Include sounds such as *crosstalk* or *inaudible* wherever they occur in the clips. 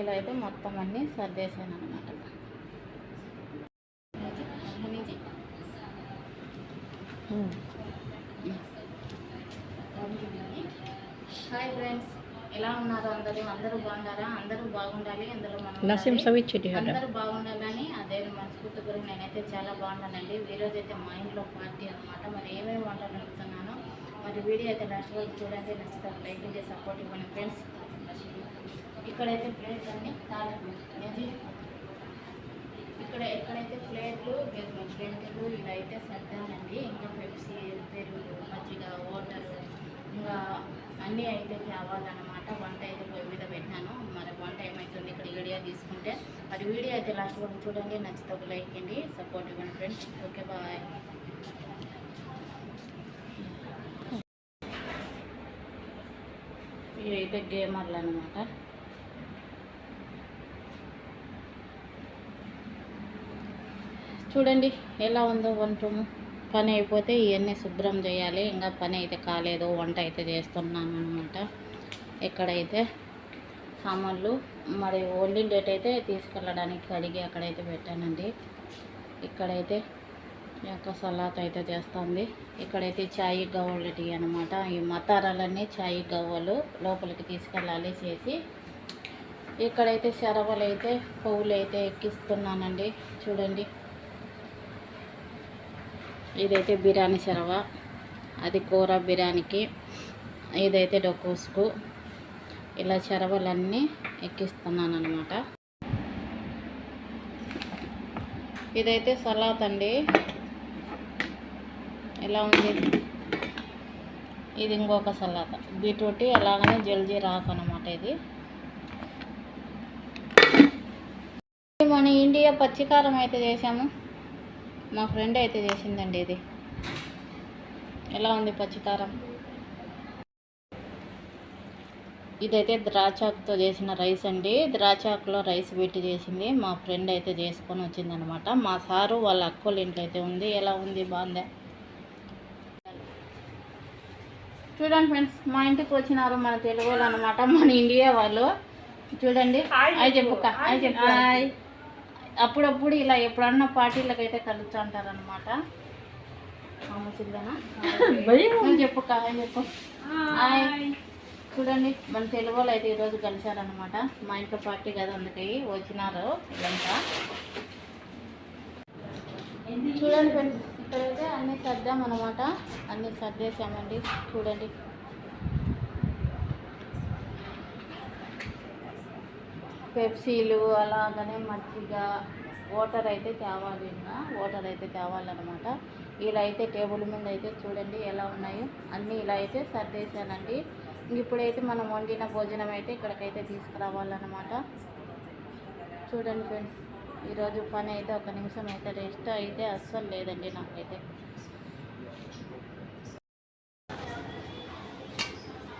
ఇలా అయితే మొత్తం అన్నీ సర్దేశాను అనమాట హాయ్ ఫ్రెండ్స్ ఎలా ఉన్నారు అందరూ? అందరూ బాగున్నారా? అందరూ బాగుండాలి. అందులో మనం అందరూ బాగుండాలని అదే మనస్ఫూర్తి గురించి నేనైతే చాలా బాగున్నానండి. ఈరోజు అయితే మా ఇంట్లో పార్టీ అనమాట మరి ఏమేమి వంటలు వండుతున్నానో మరి వీడియో అయితే వరకు చూడండి. నచ్చితే లైక్ చేసి సపోర్ట్ ఇవ్వండి ఫ్రెండ్స్. ఇక్కడైతే ప్లేట్స్ అన్ని తాళం ఇక్కడ ఎక్కడైతే ప్లేట్లు ప్లేట్లు ఇవి అయితే సర్దానండి ఇంకా పెప్సీ పెరుగు మజ్జిగ వాటర్ ఇంకా అన్నీ అయితే కావాలన్నమాట. వంట అయితే పొయ్యి మీద పెట్టాను. మరి వంట ఏమవుతుంది ఇక్కడ వీడియో తీసుకుంటే. మరి వీడియో అయితే లాస్ట్ వరకు చూడండి. నచ్చితే ఒక లైక్ అండి సపోర్ట్ ఇవ్వండి ఫ్రెండ్స్ ఓకే బాయ్ ఇవి అయితే గేమర్లు అనమాట చూడండి ఎలా ఉందో వంట పని అయిపోతే ఇవన్నీ శుభ్రం చేయాలి. ఇంకా పని అయితే కాలేదు వంట అయితే చేస్తున్నాను అనమాట ఇక్కడైతే సామాన్లు మరి ఓన్లీ డేట్ అయితే తీసుకెళ్ళడానికి కడిగి అక్కడైతే పెట్టానండి. ఇక్కడైతే ఈ యొక్క సలాత్ అయితే చేస్తుంది. ఇక్కడైతే చాయ్ గవ్వలు టీ అనమాట ఈ మతారాలన్నీ చాయ్ గవ్వలు లోపలికి తీసుకెళ్ళాలి చేసి. ఇక్కడైతే శరవలు అయితే పువ్వులు అయితే ఎక్కిస్తున్నానండి. చూడండి ఇదైతే బిర్యానీ శరవ అది కూర బిర్యానీకి ఇదైతే డొకోసుకు. ఇలా శరవలన్నీ ఎక్కిస్తున్నాను అనమాట ఇదైతే సలాత్ అండి. ఎలా ఉంది? ఇది ఇంకొక సలాత బీట్రూట్ అలాగనే జల్జీ రాకు అనమాట ఇది మన ఇండియా పచ్చికారం అయితే చేసాము మా ఫ్రెండ్ అయితే చేసిందండి ఇది. ఎలా ఉంది పచ్చికారం ఇదైతే ద్రాచాకుతో చేసిన రైస్ అండి. ద్రాచాకులో రైస్ పెట్టి చేసింది. మా ఫ్రెండ్ అయితే చేసుకొని వచ్చిందనమాట. మా సారు వాళ్ళ అక్కోళ్ళ ఇంట్లో అయితే ఉంది. ఎలా ఉంది? బాగుందా? చూడండి ఫ్రెండ్స్ మా ఇంటికి వచ్చినారు మన తెలుగు వాళ్ళు అనమాట. మన ఇండియా వాళ్ళు. చూడండి. అయి చెప్పుక్క అయి చెప్పు అప్పుడప్పుడు ఇలా ఎప్పుడన్నా పార్టీలకు అయితే కలుస్తూ ఉంటారు అనమాట చెప్పు హాయ్. చెప్పు చూడండి మన తెలుగు వాళ్ళు అయితే ఈరోజు కలిశారనమాట మా ఇంట్లో పార్టీ కదా అందుకే వచ్చినారు వీళ్ళంతా చూడండి ఫ్రెండ్స్ ఇక్కడైతే అన్నీ సర్దాం అనమాట అన్నీ సర్దేశామండి. చూడండి. పెప్సీలు అలాగనే మజ్జిగ వాటర్ అయితే తేవాలి వాటర్ అయితే తేవాలన్నమాట. ఇలా అయితే టేబుల్ మీద అయితే చూడండి ఎలా ఉన్నాయో. అన్నీ ఇలా అయితే సర్దేశానండి. ఇప్పుడైతే మనం వండిన భోజనం అయితే ఇక్కడికైతే తీసుకురావాలన్నమాట. చూడండి ఫ్రెండ్స్ ఈరోజు పని అయితే ఒక నిమిషం అయితే రెస్ట్ అయితే అస్సలు లేదండి నాకైతే.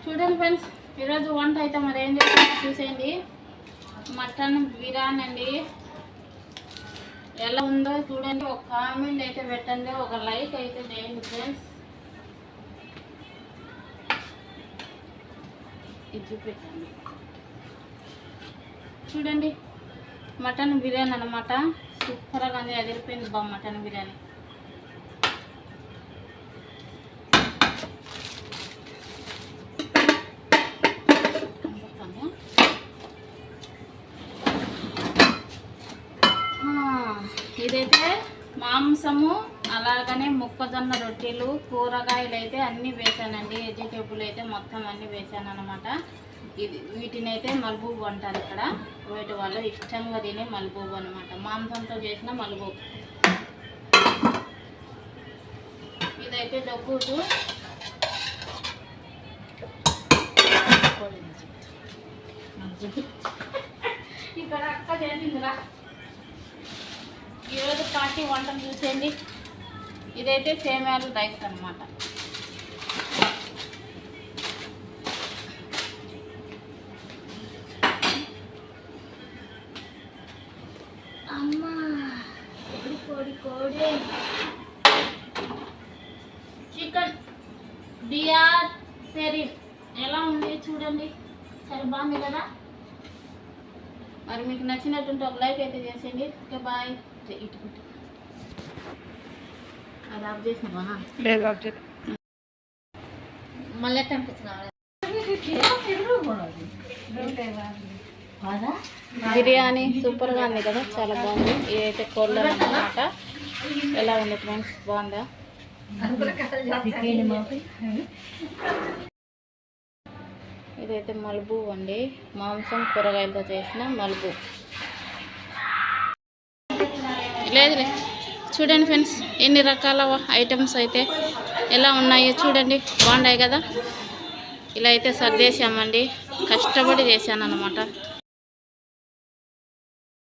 చూడండి ఫ్రెండ్స్ ఈరోజు వంట అయితే మరి ఏం చేస్తామో చూసేయండి. మటన్ బిర్యానీ అండి. ఎలా ఉందో చూడండి. ఒక కామెంట్ అయితే పెట్టండి. ఒక లైక్ అయితే చేయండి ఫ్రెండ్స్. ఇది పెట్టండి చూడండి. మటన్ బిర్యానీ అనమాట సూపర్గా ఉంది. అదిరిపోయింది బా మటన్ బిర్యానీ. ఇదైతే మాంసము అలాగనే మొక్కజొన్న రొట్టెలు కూరగాయలు అయితే అన్నీ వేసానండి. వెజిటేబుల్ అయితే మొత్తం అన్నీ వేసాను అనమాట ఇది వీటిని అయితే మల్బూబు అంటారు ఇక్కడ. వీటి వాళ్ళు ఇష్టంగా తినే మల్బూబు అనమాట మాంసంతో చేసిన మల్బూబు ఇదైతే దొక్కుతూ *laughs* ఇక్కడ అక్క చేసిందిరా. ఈరోజు పార్టీ వంటలు చూసేయండి. ఇదైతే సేమ్యాలు రైస్ అన్నమాట. అమ్మా కోడి కోడి కోడి. చికెన్ డిఆర్ పెరిన్ ఎలా ఉంది చూడండి. సరే బాగుంది కదా? మరి మీకు నచ్చినట్టుంటే ఒక లైక్ అయితే చేసేయండి. Okay bye. ఇటు. అది ఆఫ్ చేసినావా? లేదు ఆబ్జెక్ట్ మళ్ళీ బిర్యానీ సూపర్గా ఉంది కదా చాలా బాగుంది. ఇదైతే కోళ్ళ అన్నమాట. ఎలా ఉంది ఫ్రెండ్స్? బాగుందా? ఇదైతే మలుపు అండి. మాంసం కూరగాయలతో చేసిన మలుబు లేదులే చూడండి ఫ్రెండ్స్ ఎన్ని రకాల ఐటమ్స్ అయితే ఎలా ఉన్నాయో చూడండి. బాగున్నాయి కదా? ఇలా అయితే సర్దేశామండి. కష్టపడి చేశాను అనమాట